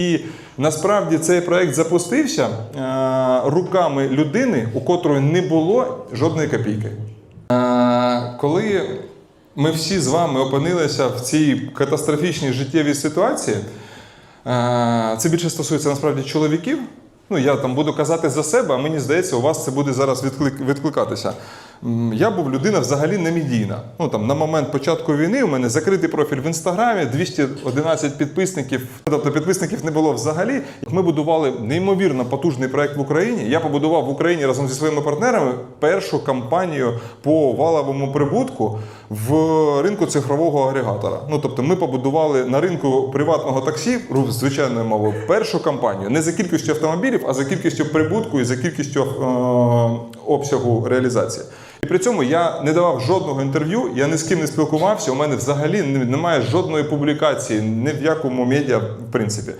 І насправді цей проект запустився е, руками людини, у котрої не було жодної копійки. Е, коли ми всі з вами опинилися в цій катастрофічній життєвій ситуації, е, це більше стосується насправді чоловіків. Ну, я там буду казати за себе, а мені здається, у вас це буде зараз відкликатися. Я був людина взагалі не медійна. Ну там на момент початку війни у мене закритий профіль в інстаграмі, 211 підписників. Тобто підписників не було взагалі. Ми будували неймовірно потужний проект в Україні. Я побудував в Україні разом зі своїми партнерами першу кампанію по валовому прибутку в ринку цифрового агрегатора. Ну тобто, ми побудували на ринку приватного таксі, звичайною мовою, першу кампанію не за кількістю автомобілів, а за кількістю прибутку і за кількістю е, обсягу реалізації. І при цьому я не давав жодного інтерв'ю, я ні з ким не спілкувався. У мене взагалі немає жодної публікації ні в якому медіа, в принципі.